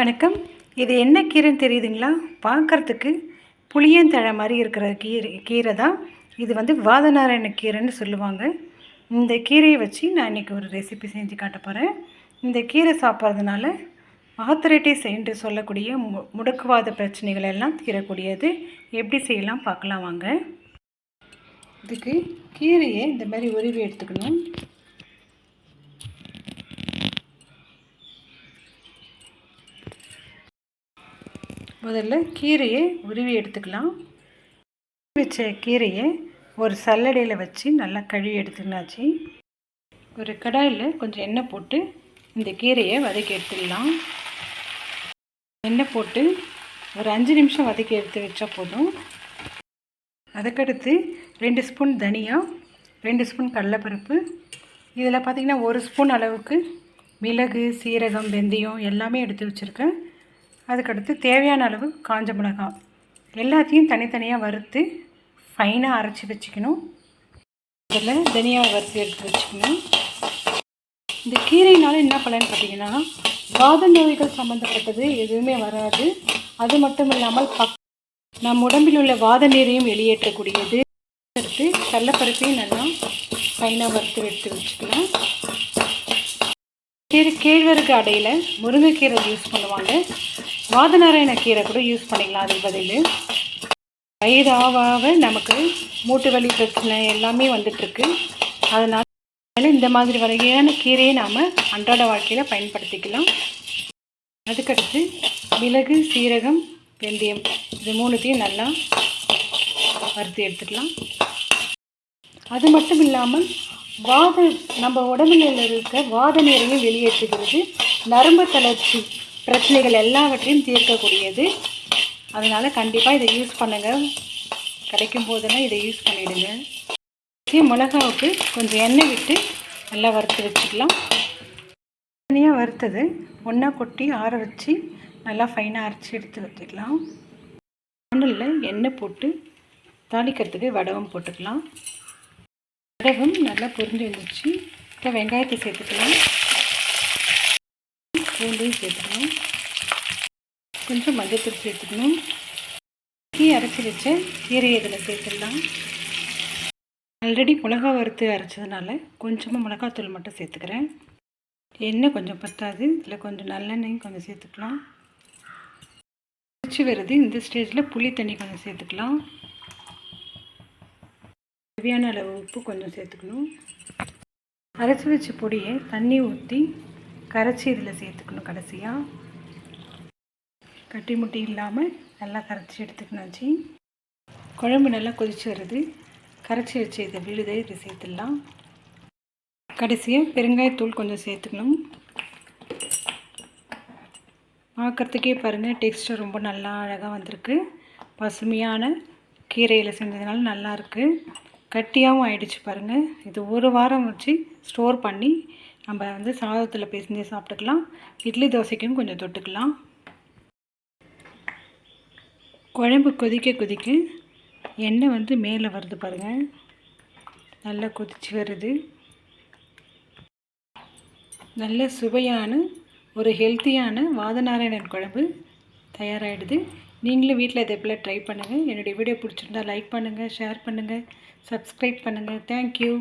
வணக்கம். இது என்ன கீரைன்னு தெரியுதுங்களா? பார்க்கறதுக்கு புளியந்தழை மாதிரி இருக்கிற கீரை கீரை தான். இது வந்து வாதநாராயண கீரைன்னு சொல்லுவாங்க. இந்த கீரையை வச்சு நான் இன்றைக்கி ஒரு ரெசிபி செஞ்சு காட்ட போகிறேன் இந்த கீரை சாப்பிட்றதுனால ஆத்தரைட்டிஸ் என்று சொல்லக்கூடிய மு முடக்குவாத பிரச்சனைகள் எல்லாம் தீரக்கூடியது. எப்படி செய்யலாம் பார்க்கலாம் வாங்க. இதுக்கு கீரையை இந்த மாதிரி உருவி எடுத்துக்கணும். முதல்ல கீரையை உருவி எடுத்துக்கலாம். வச்ச கீரையை ஒரு சல்லடையில் வச்சு நல்லா கழுவி எடுத்துக்கினாச்சு. ஒரு கடாயில் கொஞ்சம் எண்ணெய் போட்டு இந்த கீரையை வதக்கி எடுத்துக்கலாம். எண்ணெய் போட்டு ஒரு அஞ்சு நிமிஷம் வதக்கி எடுத்து வச்சா போதும். அதுக்கடுத்து ரெண்டு ஸ்பூன் தனியா ரெண்டு ஸ்பூன் கடலைப்பருப்பு. இதில் பார்த்திங்கன்னா ஒரு ஸ்பூன் அளவுக்கு மிளகு சீரகம் வெந்தயம் எல்லாமே எடுத்து வச்சுருக்கேன். அதுக்கடுத்து தேவையான அளவு காஞ்ச மிளகாய் எல்லாத்தையும் தனித்தனியாக வறுத்து ஃபைனாக அரைச்சி வச்சுக்கணும். அதில் தனியாக வறுத்து எடுத்து வச்சுக்கணும். இந்த கீரையினால் என்ன பலன்னு பார்த்தீங்கன்னா வாத நோய்கள் சம்மந்தப்பட்டது எதுவுமே வராது. அது மட்டும் இல்லாமல் பக் நம் உடம்பில் உள்ள வாத நீரையும் வெளியேற்றக்கூடியது. அடுத்து கடலப்பருப்பையும் நல்லா ஃபைனாக வறுத்து எடுத்து வச்சுக்கலாம். கீரை கேழ்வரகு அடையில் முருங்கைக்கீரை யூஸ் பண்ணுவாங்க. வாதநாராயண கீரை கூட யூஸ் பண்ணிக்கலாம் அதுக்கு பதில். வயது ஆக ஆக நமக்கு மூட்டு வலி பிரச்சனை எல்லாமே வந்துட்டுருக்கு. அதனால் இந்த மாதிரி வகையான கீரையை நாம் அன்றாட வாழ்க்கையில் பயன்படுத்திக்கலாம். அதுக்கடுத்து மிளகு சீரகம் வெந்தயம் இது மூணுத்தையும் நல்லா வறுத்து எடுத்துக்கலாம். அது மட்டும் இல்லாமல் வாத நம்ம உடம்புல இருக்க வாத நீரையும் வெளியேற்றுகிறது. நரம்பு தளர்ச்சி பிரச்சனைகள் எல்லாவற்றையும் தீர்க்கக்கூடியது. அதனால் கண்டிப்பாக இதை யூஸ் பண்ணுங்கள் கிடைக்கும் போதெல்லாம் இதை யூஸ் பண்ணிவிடுங்க மிளகாவுக்கு கொஞ்சம் எண்ணெய் விட்டு நல்லா வறுத்து வச்சுக்கலாம். தனியாக வறுத்தது ஒன்றா கொட்டி ஆற வச்சு நல்லா ஃபைனாக அரைச்சி எடுத்து வச்சுக்கலாம். மண்ணில் எண்ணெய் போட்டு தாளிக்கிறதுக்கு வடகம் போட்டுக்கலாம். வடகம் நல்லா பொரிஞ்சு வந்துச்சு இப்போ வெங்காயத்தை சேர்த்துக்கலாம். பூண்டையும் சேர்த்துக்கலாம் கொஞ்சம் மஞ்சத்தூள் சேர்த்துக்கணும். டீ அரைச்சி வச்ச கீரை இதில் சேர்த்துடலாம். ஆல்ரெடி மிளகா வறுத்து அரைச்சதுனால கொஞ்சமாக மிளகாத்தூள் மட்டும் சேர்த்துக்கிறேன். எண்ணெய் கொஞ்சம் பத்தாது. இதில் கொஞ்சம் நல்லெண்ணெயும் கொஞ்சம் சேர்த்துக்கலாம். அரைச்சி வருது இந்த ஸ்டேஜில் புளி தண்ணி கொஞ்சம் சேர்த்துக்கலாம். தேவையான அளவு உப்பு கொஞ்சம் சேர்த்துக்கணும். அரைச்சி வச்ச பொடியை தண்ணி ஊற்றி கரைச்சி இதில் சேர்த்துக்கணும் கடைசியாக கட்டி முட்டி இல்லாமல் நல்லா கரைச்சி எடுத்துக்கணும்ச்சி குழம்பு நல்லா கொதிச்சு வருது. கரைச்சி வச்சு இதை விழுதை இதை சேர்த்துடலாம். கடைசியாக பெருங்காயத்தூள் கொஞ்சம் சேர்த்துக்கணும். பார்க்குறதுக்கே பாருங்கள் டெக்ஸ்டர் ரொம்ப நல்லா அழகாக வந்திருக்கு. பசுமையான கீரையில் செஞ்சதுனால நல்லாயிருக்கு கட்டியாகவும் ஆயிடுச்சு பாருங்கள் இது ஒரு வாரம் வச்சு ஸ்டோர் பண்ணி நம்ம வந்து சாதத்தில் பிசைஞ்சு சாப்பிட்டுக்கலாம். இட்லி தோசைக்கும் கொஞ்சம் தொட்டுக்கலாம். குழம்பு கொதிக்க கொதிக்க எண்ணெய் வந்து மேலே வருது பாருங்கள் நல்லா கொதிச்சு வருது. நல்ல சுவையான ஒரு ஹெல்த்தியான வாதநாராயணன் குழம்பு தயாராகிடுது நீங்களும் வீட்டில் இதை போல் ட்ரை பண்ணுங்கள் என்னுடைய வீடியோ பிடிச்சிருந்தா லைக் பண்ணுங்கள் ஷேர் பண்ணுங்கள் சப்ஸ்கிரைப் பண்ணுங்கள் தேங்க்யூ